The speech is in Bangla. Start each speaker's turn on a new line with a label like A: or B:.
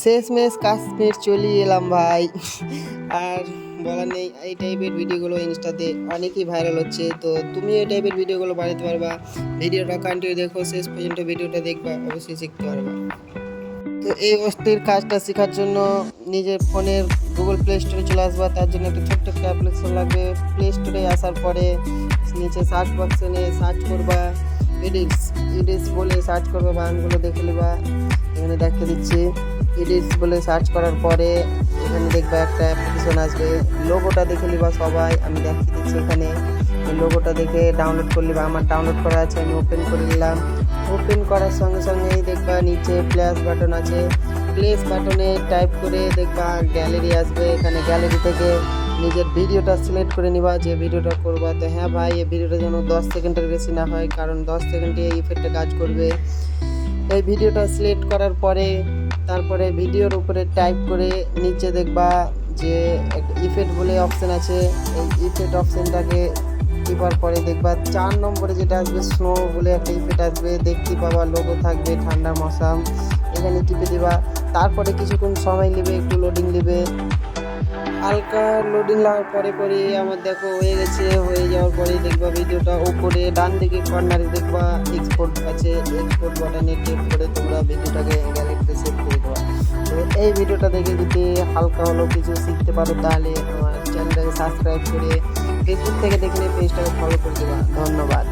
A: শেষমেশ কাশ্মীর চলে এলাম ভাই। আর বলার নেই, এই টাইপের ভিডিওগুলো ইনস্টাতে অনেকই ভাইরাল হচ্ছে। তো তুমি এই টাইপের ভিডিওগুলো বানাতে পারবা। ভিডিওটা কন্টিনিউ দেখো, শেষ পর্যন্ত ভিডিওটা দেখবা, অবশ্যই শিখতে পারবা। তো এই অস্থির কাজটা শেখার জন্য নিজের ফোনের গুগল প্লে স্টোরে চলে আসবা। তার জন্য একটা ছোট্ট একটা অ্যাপ্লিকেশন লাগবে। প্লে স্টোরে আসার পরে নিচে সার্চ বক্সে নিয়ে সার্চ করবা। এডিটস এডিটস বলে সার্চ করবা, বানানগুলো দেখে নেবা। এখানে দেখে দিচ্ছি এডিটস বলে সার্চ করার পরে এখানে দেখবা একটা অ্যাপ্লিকেশন আসবে। লোগোটা দেখে নিবা সবাই। আমি দেখিয়ে দিচ্ছি এখানে। লোগোটা দেখে ডাউনলোড করে নিবা। আমার ডাউনলোড করা আছে, আমি ওপেন করে নিলাম। ওপেন করার সঙ্গে সঙ্গেই দেখবা নিচে প্লাস বাটন আছে। প্লেস বাটনে টাইপ করে দেখবা গ্যালারি আসবে। এখানে গ্যালারি থেকে নিজের ভিডিওটা সিলেক্ট করে নিবা। যে ভিডিওটা করবা, তো হ্যাঁ ভাই, এই ভিডিওটা যেন দশ সেকেন্ডের বেশি না হয়, কারণ দশ সেকেন্ডে এই ইফেক্টটা কাজ করবে। এই ভিডিওটা সিলেক্ট করার পরে তারপরে ভিডিওর উপরে টাইপ করে নিচে দেখবা যে ইফেক্ট বলে অপশন আছে। এই ইফেক্ট অপশনটাকে টিপার পরে দেখবা চার নম্বরে যেটা আসবে স্নো বলে একটা ইফেক্ট আসবে। দেখতে পাবা লোগো থাকবে ঠান্ডা মশাম এখানে টিপে দিবা। তারপরে কিছুক্ষণ সময় নেবে, একটু লোডিং নেবে। হালকা লোডিং লাগার পরে পরে আমার দেখো হয়ে গেছে, হয়ে যাওয়ার পরে দেখবা ভিডিওটা উপরে ডান দিকে কর্নারে দেখবা এক্সপোর্ট আছে এক্সপোর্ট বাটনে টেপ করে তোমরা ভিডিওটাকে গ্যালারিতে সেভ করে দেওয়া তো এই ভিডিওটা দেখে যদি হালকা হলো কিছু শিখতে পারো, তাহলে আমার চ্যানেলটাকে সাবস্ক্রাইব করে ফেসবুক থেকে দেখলে পেজটাকে ফলো করে দেবা। ধন্যবাদ।